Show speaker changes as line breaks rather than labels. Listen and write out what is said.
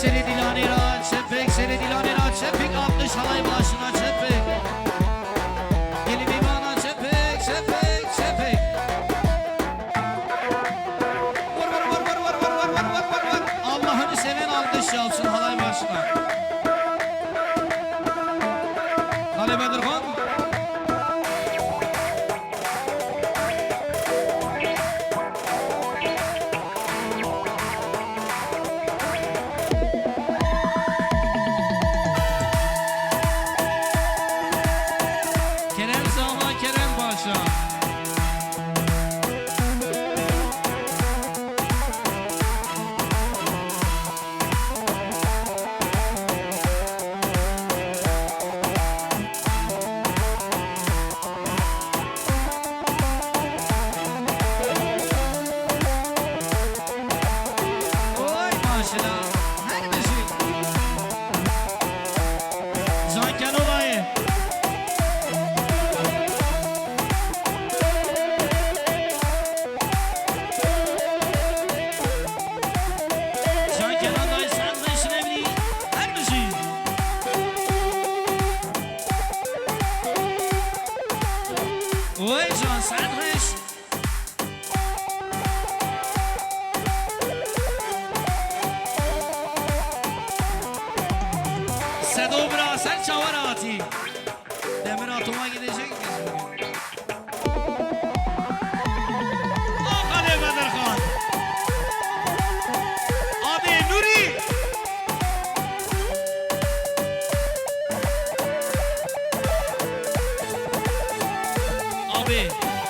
Seni dilanına çepik almış halay başına çepik Gelin imana çepik çepik çepik Vur vur vur vur vur vur vur vur vur vur vur. Allah'ını seven alkış çalsın halay başına. Hadi Bedirhan Vay John Sandrich. Se dobra, serca warati. 对